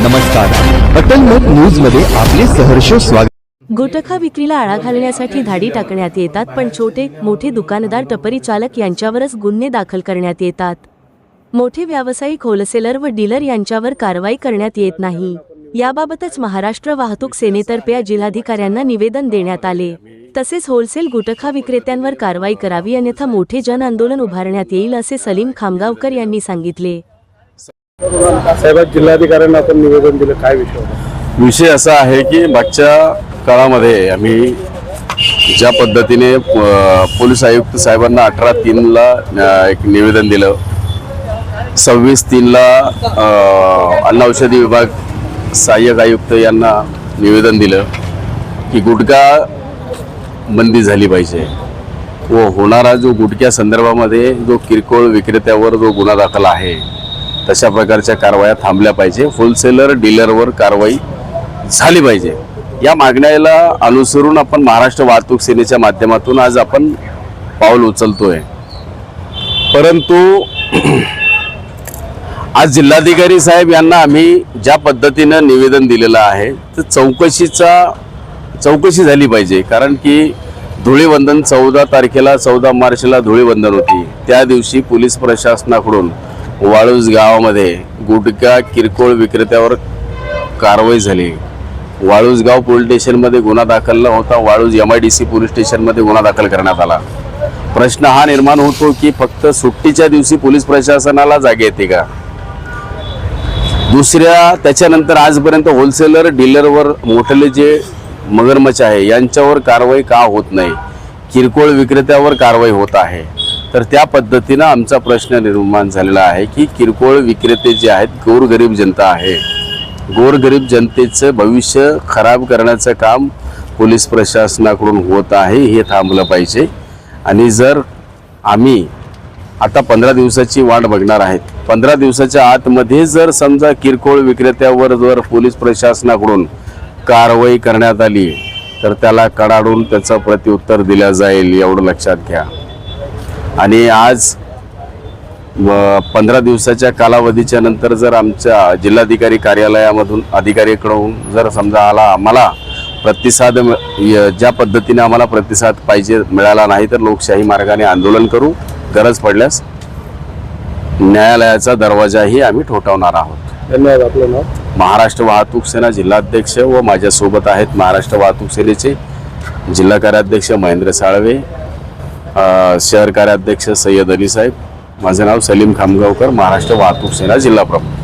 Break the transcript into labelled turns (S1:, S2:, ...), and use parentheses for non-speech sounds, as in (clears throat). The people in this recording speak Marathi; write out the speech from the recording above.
S1: नमस्कार. अटल मत न्यूजमध्ये आपले सहर्ष स्वागत.
S2: गुटखा विक्रीला आळा घालण्यासाठी धाडी टाकण्यात येतात पण छोटे मोठे दुकानदार टपरी चालक यांच्यावरच गुन्हे दाखल करण्यात येतात. मोठे व्यावसायिक होलसेलर व डीलर यांच्यावर कारवाई करण्यात येत नाही. याबाबतच महाराष्ट्र वाहतूक सेनेतर्फे या जिल्हाधिकाऱ्यांना निवेदन देण्यात आले. तसेच होलसेल गुटखा विक्रेत्यांवर कारवाई करावी अन्यथा मोठे जन आंदोलन उभारण्यात येईल असे सलीम खामगावकर यांनी सांगितले.
S3: साहेब जिल्हाधिकाऱ्यांना आपण निवेदन दिलं काय विषय
S4: विषय असा आहे की मागच्या काळामध्ये आम्ही ज्या पद्धतीने पोलीस आयुक्त साहेबांना अठरा तीनला एक निवेदन दिलं. सव्वीस तीनला अन्न औषधी विभाग सहाय्यक आयुक्त यांना निवेदन दिलं की गुटखा बंदी झाली पाहिजे. व होणारा जो गुटख्या संदर्भामध्ये जो किरकोळ विक्रेत्यावर जो गुन्हा दाखल आहे तशा प्रकारच्या कारवाया थांबल्या पाहिजे. होलसेलर डीलरवर कारवाई झाली पाहिजे. या मागण्याला अनुसरून आपण महाराष्ट्र वाहतूक सेनेच्या माध्यमातून आज आपण पाऊल उचलतोय. परंतु (clears throat) आज जिल्हाधिकारी साहेब यांना आम्ही ज्या पद्धतीनं निवेदन दिलेलं आहे तर चौकशीचा चौकशी झाली पाहिजे. कारण की धुळीवंदन चौदा तारखेला चौदा मार्चला धुळीवंदन होती. त्या दिवशी पोलीस प्रशासनाकडून वाळूज गावामध्ये गुटखा किरकोळ विक्रेत्यावर कारवाई झाली. वाळूसगाव पोलीस स्टेशनमध्ये गुन्हा दाखल न होता Waluj M I D C police स्टेशनमध्ये गुन्हा दाखल करण्यात आला. प्रश्न हा निर्माण होतो की फक्त सुट्टीच्या दिवशी पोलीस प्रशासनाला जागे येते का? दुसऱ्या त्याच्यानंतर आजपर्यंत होलसेलर डीलरवर मोठले जे मगरमच्छ आहे यांच्यावर कारवाई का होत नाही? किरकोळ विक्रेत्यावर कारवाई होत आहे. तर त्या पद्धतीनं आमचा प्रश्न निर्माण झालेला आहे की किरकोळ विक्रेते जे आहेत गोरगरीब जनता आहे. गोरगरीब जनतेचं भविष्य खराब करण्याचं काम पोलीस प्रशासनाकडून होत आहे हे थांबलं पाहिजे. आणि जर आम्ही आता पंधरा दिवसाची वाट बघणार आहेत पंधरा दिवसाच्या आतमध्ये जर समजा किरकोळ विक्रेत्यावर जर पोलीस प्रशासनाकडून कारवाई करण्यात आली तर त्याला कडाडून त्याचं प्रत्युत्तर दिलं जाईल एवढं लक्षात घ्या. आणि आज पंधरा दिवसाच्या कालावधीच्या नंतर जर आमच्या जिल्हाधिकारी कार्यालयामधून अधिकारीकडून जर समजा आला आम्हाला प्रतिसाद ज्या पद्धतीने आम्हाला प्रतिसाद पाहिजे मिळाला नाही तर लोकशाही मार्गाने आंदोलन करू गरज पडल्यास न्यायालयाचा दरवाजाही आम्ही ठोठावणार आहोत.
S3: धन्यवाद आपलं नाव?
S4: महाराष्ट्र वाहतूक सेना जिल्हाध्यक्ष व माझ्यासोबत आहेत महाराष्ट्र वाहतूक सेनेचे जिल्हा कार्याध्यक्ष महेंद्र साळवे शहर कार्याध्यक्ष सय्यद अली साहेब. माझं नाव सलीम खामगावकर महाराष्ट्र वाहतूक सेना जिल्हा प्रमुख.